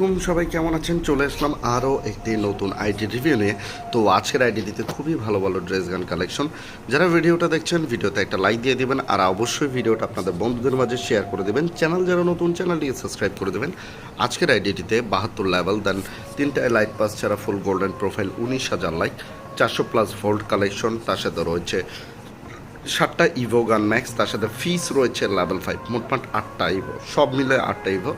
আলাইকুম সবাই কেমন আছেন? চলে আসলাম আরও একটি নতুন আইডি রিভিউ নিয়ে। তো আজকের আইডিটিতে খুবই ভালো ভালো ড্রেস গান কালেকশন। যারা ভিডিওটা দেখছেন, ভিডিওতে একটা লাইক দিয়ে দিবেন, আর অবশ্যই ভিডিওটা আপনাদের বন্ধুদের মাঝে শেয়ার করে দেবেন। চ্যানেল যারা নতুন চ্যানেলটিকে সাবস্ক্রাইব করে দেবেন। আজকের আইডিটিতে বাহাত্তর লেভেল দেন তিনটায় লাইট পাস ছাড়া ফুল গোল্ডেন প্রোফাইল উনিশ হাজার লাইক চারশো প্লাস ভোল্ট কালেকশন তার সাথে রয়েছে সাতটা ইভো গান ম্যাক্স তার সাথে ফিস রয়েছে লেভেল ফাইভ মোটমাট আটটা ইভো সব মিলে আটটা ইভো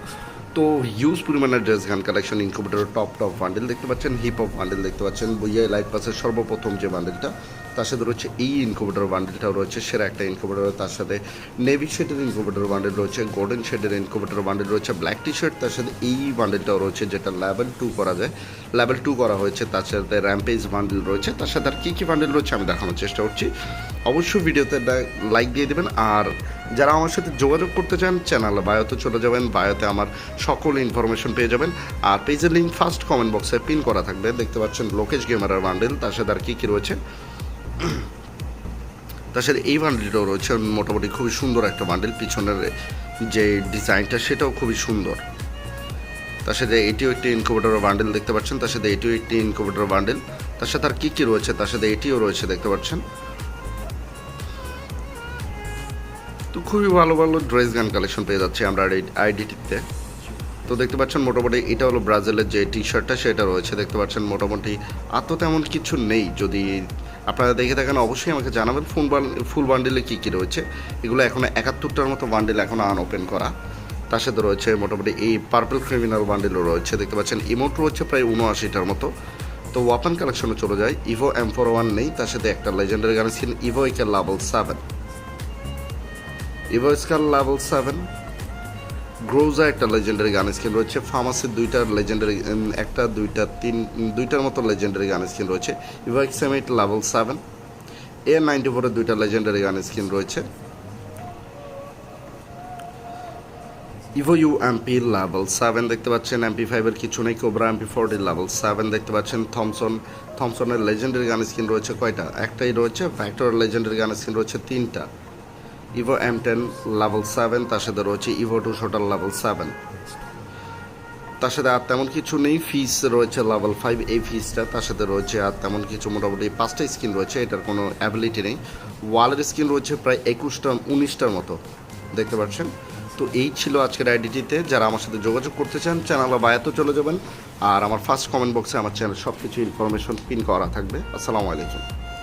তো হিউজ পরিমাণের ড্রেস গান কালেকশন ইনকুবেটারের টপ টপ বান্ডেল দেখতে পাচ্ছেন হিপ অফ বান্ডেল দেখতে পাচ্ছেন। বইয়া লাইট পাসের সর্বপ্রথম যে বান্ডেলটা তার সাথে রয়েছে এই ইনকুবেটার বান্ডেলটাও রয়েছে, সেরা একটা ইনকুবেটার তার সাথে নেভি শেডের ইনকুবেটার বান্ডেল রয়েছে গোল্ডেন শেডের ইনকুবেটার বান্ডেল রয়েছে ব্ল্যাক টি শার্ট তার সাথে এই বান্ডেলটাও রয়েছে, যেটা লেভেল টু করা যায়। লেভেল টু করা হয়েছে, তার সাথে র্যাম্পেজ বান্ডেল রয়েছে, তার সাথে আর কী কী বান্ডেল রয়েছে আমি দেখানোর চেষ্টা করছি। অবশ্যই ভিডিওতে লাইক দিয়ে দেবেন, আর যারা আমার সাথে যোগাযোগ করতে চান চ্যানেল বায়োতে চলে যাবেন বায়োতে আমার সকল ইনফরমেশন পেয়ে যাবেন, আর পেজের লিঙ্ক ফার্স্ট কমেন্ট বক্সে পিন করা থাকবে, দেখতে পাচ্ছেন লোকেশ গেমারের বান্ডেল তার সাথে আর কী কী রয়েছে? তার সাথে এই বান্ডেলটাও রয়েছে মোটামুটি খুবই সুন্দর একটা বান্ডেল পিছনের যে ডিজাইনটা সেটাও খুবই সুন্দর। তার সাথে এটিও একটি ইনকুবেটর বান্ডেল দেখতে পাচ্ছেন। তার সাথে এটিও একটি ইনকুবেটর বান্ডেল তার সাথে আর কী কী রয়েছে? তার সাথে এটিও রয়েছে, দেখতে পাচ্ছেন। তো খুবই ভালো ভালো ড্রেস গান কালেকশন পেয়ে যাচ্ছি আমরা আইডিটিতে তো দেখতে পাচ্ছেন মোটামুটি এটা হলো ব্রাজিলের যে টি শার্টটা সেটা রয়েছে। দেখতে পাচ্ছেন মোটামুটি আর তো তেমন কিছু নেই। যদি আপনারা দেখে থাকেন, অবশ্যই আমাকে জানাবেন ফুল ফুল বান্ডিলে কী কী রয়েছে। এগুলো এখন একাত্তরটার মতো বান্ডেল এখনও আনওপেন করা। তার সাথে রয়েছে মোটামুটি এই পার্পল ক্রিমিনাল বান্ডিলও রয়েছে। দেখতে পাচ্ছেন ইমোট রয়েছে প্রায় উনআশিটার মতো। তো ওয়াপান কালেকশনে চলে যায় ইভো এম ফোর ওয়ান নেই, তার সাথে একটা লেজেন্ডারি গান ছিল Evo AK level seven Evo scar level seven Groza একটা লেজেন্ডারি গান স্কিন রয়েছে। ফার্মাসির দুইটা লেজেন্ডারি একটা, দুইটা, তিন দুইটার মতো লেজেন্ডারি গান স্কিন রয়েছে। Evo XM eight level seven A ninety ফোরের দুইটা লেজেন্ডারি গান স্কিন রয়েছে। Evo U MP level seven দেখতে পাচ্ছেন। এমপি ফাইভের কিছু নেই। Cobra MP forty level seven দেখতে পাচ্ছেন। থমসন থমসনের লেজেন্ডারি গান স্কিন রয়েছে কয়টা? একটাই রয়েছে। ভ্যাক্টর লেজেন্ডারি গান স্কিন রয়েছে তিনটা। Evo M ten level seven তার সাথে রয়েছে evo two shooter level seven তার সাথে আর তেমন কিছু নেই ফিস রয়েছে লেভেল ফাইভ এই ফিসটা তার সাথে রয়েছে আর তেমন কিছু মোটামুটি পাঁচটা স্কিন রয়েছে, এটার কোনো অ্যাবিলিটি নেই। ওয়ালের স্কিন রয়েছে প্রায় একুশটা, উনিশটার মতো, দেখতে পাচ্ছেন? তো এই ছিল আজকের আইডিটিতে যারা আমার সাথে যোগাযোগ করতে চান চ্যানেল বায়াতে চলে যাবেন। আর আমার ফার্স্ট কমেন্ট বক্সে আমার চ্যানেল সব কিছু ইনফরমেশন পিন করা থাকবে। আসসালামু আলাইকুম।